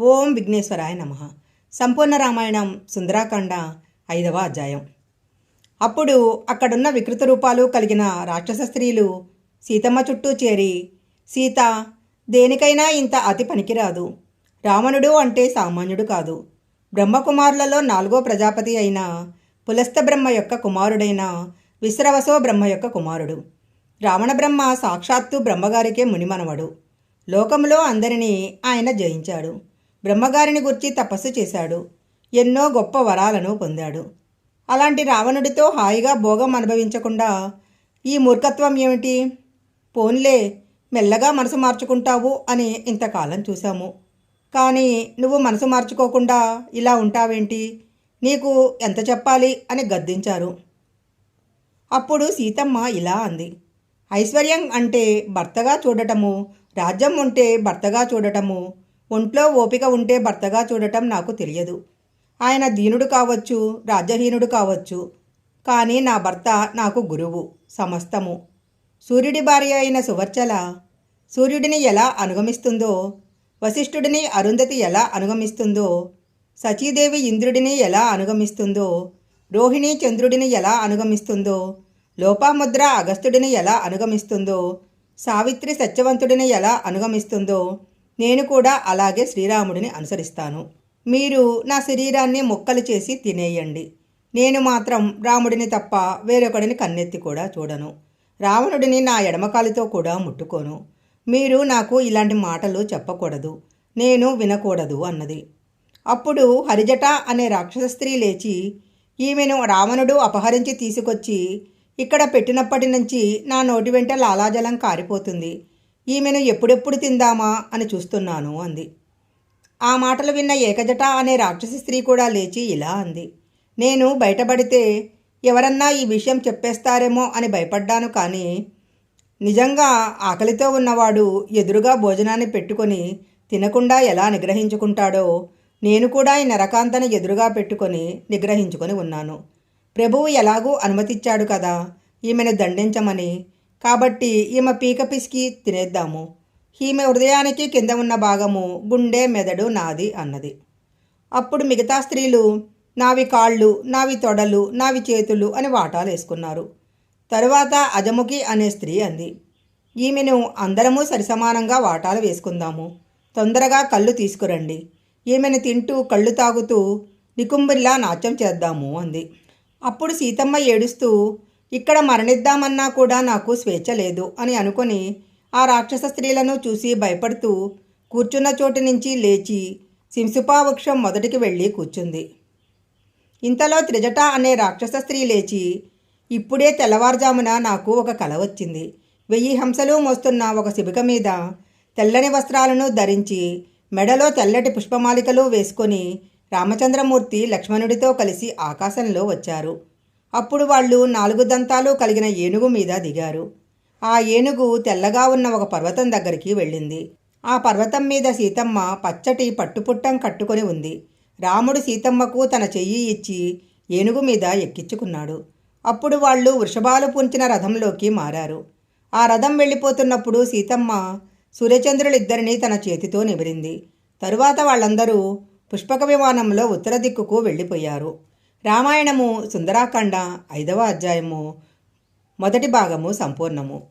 ఓం విఘ్నేశ్వరాయ నమ. సంపూర్ణ రామాయణం సుందరాకాండ ఐదవ అధ్యాయం. అప్పుడు అక్కడున్న వికృత రూపాలు కలిగిన రాక్షస స్త్రీలు సీతమ్మ చుట్టూ చేరి సీత దేనికైనా ఇంత అతి పనికిరాదు. రావణుడు అంటే సామాన్యుడు కాదు. బ్రహ్మకుమారులలో నాలుగో ప్రజాపతి అయిన పులస్త బ్రహ్మ యొక్క కుమారుడైన విశ్రవసో బ్రహ్మ యొక్క కుమారుడు. రావణ బ్రహ్మ సాక్షాత్తు బ్రహ్మగారికే మునిమనవడు. లోకంలో అందరినీ ఆయన జయించాడు. బ్రహ్మగారిని గుర్చి తపస్సు చేశాడు. ఎన్నో గొప్ప వరాలను పొందాడు. అలాంటి రావణుడితో హాయిగా భోగం అనుభవించకుండా ఈ మూర్ఖత్వం ఏమిటి? పోన్లే మెల్లగా మనసు మార్చుకుంటావు అని ఇంతకాలం చూశాము. కానీ నువ్వు మనసు మార్చుకోకుండా ఇలా ఉంటావేంటి? నీకు ఎంత చెప్పాలి? అని గద్దించారు. అప్పుడు సీతమ్మ ఇలా అంది. ఐశ్వర్యం అంటే భర్తగా చూడటము రాజ్యం ఉంటే భర్తగా చూడటము ఒంట్లో ఓపిక ఉంటే భర్తగా చూడటం నాకు తెలియదు. ఆయన దీనుడు కావచ్చు రాజ్యహీనుడు కావచ్చు కానీ నా భర్త నాకు గురువు సమస్తము. సూర్యుడి భార్య అయిన సువర్చల సూర్యుడిని ఎలా అనుగమిస్తుందో వశిష్ఠుడిని అరుంధతి ఎలా అనుగమిస్తుందో సచీదేవి ఇంద్రుడిని ఎలా అనుగమిస్తుందో రోహిణి చంద్రుడిని ఎలా అనుగమిస్తుందో లోపాముద్ర అగస్త్యుడిని ఎలా అనుగమిస్తుందో సావిత్రి సత్యవంతుడిని ఎలా అనుగమిస్తుందో నేను కూడా అలాగే శ్రీరాముడిని అనుసరిస్తాను. మీరు నా శరీరాన్ని ముక్కలు చేసి తినేయండి. నేను మాత్రం రాముడిని తప్ప వేరొకడిని కన్నెత్తి కూడా చూడను. రావణుడిని నా ఎడమకాలితో కూడా ముట్టుకోను. మీరు నాకు ఇలాంటి మాటలు చెప్పకూడదు. నేను వినకూడదు అన్నది. అప్పుడు హరిజట అనే రాక్షస స్త్రీ లేచి ఈమెను రావణుడు అపహరించి తీసుకొచ్చి ఇక్కడ పెట్టినప్పటి నుంచి నా నోటి వెంట లాలాజలం కారిపోతుంది. ఈమెను ఎప్పుడెప్పుడు తిందామా అని చూస్తున్నాను అంది. ఆ మాటలు విన్న ఏకజట అనే రాక్షసి స్త్రీ కూడా లేచి ఇలా అంది. నేను బయటపడితే ఎవరన్నా ఈ విషయం చెప్పేస్తారేమో అని భయపడ్డాను కానీ నిజంగా ఆకలితో ఉన్నవాడు ఎదురుగా భోజనాన్ని పెట్టుకొని తినకుండా ఎలా నిగ్రహించుకుంటాడో నేను కూడా ఈ నరకాంతను ఎదురుగా పెట్టుకొని నిగ్రహించుకొని ఉన్నాను. ప్రభువు ఎలాగూ అనుమతిచ్చాడు కదా ఈమెను దండించమని కాబట్టి ఈమె పీక పిసికి తినేద్దాము. ఈమె హృదయానికి కింద ఉన్న భాగము గుండె మెదడు నాది అన్నది. అప్పుడు మిగతా స్త్రీలు నావి కాళ్ళు నావి తొడలు నావి చేతులు అని వాటాలు వేసుకున్నారు. తరువాత అజముఖి అనే స్త్రీ అంది ఈమెను అందరము సరిసమానంగా వాటాలు వేసుకుందాము. తొందరగా కళ్ళు తీసుకురండి. ఈమెను తింటూ కళ్ళు తాగుతూ నికుంబిల్లా నాట్యం చేద్దాము అంది. అప్పుడు సీతమ్మ ఏడుస్తూ ఇక్కడ మరణిద్దామన్నా కూడా నాకు స్వేచ్ఛ లేదు అని అనుకొని ఆ రాక్షస స్త్రీలను చూసి భయపడుతూ కూర్చున్న చోటు నుంచి లేచి సింసుపా వృక్షం మొదటికి వెళ్ళి కూర్చుంది. ఇంతలో త్రిజట అనే రాక్షస స్త్రీ లేచి ఇప్పుడే తెల్లవారుజామున నాకు ఒక కల వచ్చింది. వెయ్యి హంసలు మోస్తున్న ఒక శిబిక మీద తెల్లని వస్త్రాలను ధరించి మెడలో తెల్లటి పుష్పమాలికలు వేసుకొని రామచంద్రమూర్తి లక్ష్మణుడితో కలిసి ఆకాశంలో వచ్చారు. అప్పుడు వాళ్ళు నాలుగు దంతాలు కలిగిన ఏనుగు మీద దిగారు. ఆ ఏనుగు తెల్లగా ఉన్న ఒక పర్వతం దగ్గరికి వెళ్ళింది. ఆ పర్వతం మీద సీతమ్మ పచ్చటి పట్టుపుట్టం కట్టుకొని ఉంది. రాముడు సీతమ్మకు తన చెయ్యి ఇచ్చి ఏనుగు మీద ఎక్కించుకున్నాడు. అప్పుడు వాళ్ళు వృషభాలు పుంచిన రథంలోకి మారారు. ఆ రథం వెళ్ళిపోతున్నప్పుడు సీతమ్మ సూర్యచంద్రులిద్దరినీ తన చేతితో నిమిరింది తరువాత వాళ్ళందరూ పుష్పక విమానంలో ఉత్తర దిక్కుకు వెళ్ళిపోయారు. రామాయణము సుందరాఖండ ఐదవ అధ్యాయము మొదటి భాగము సంపూర్ణము.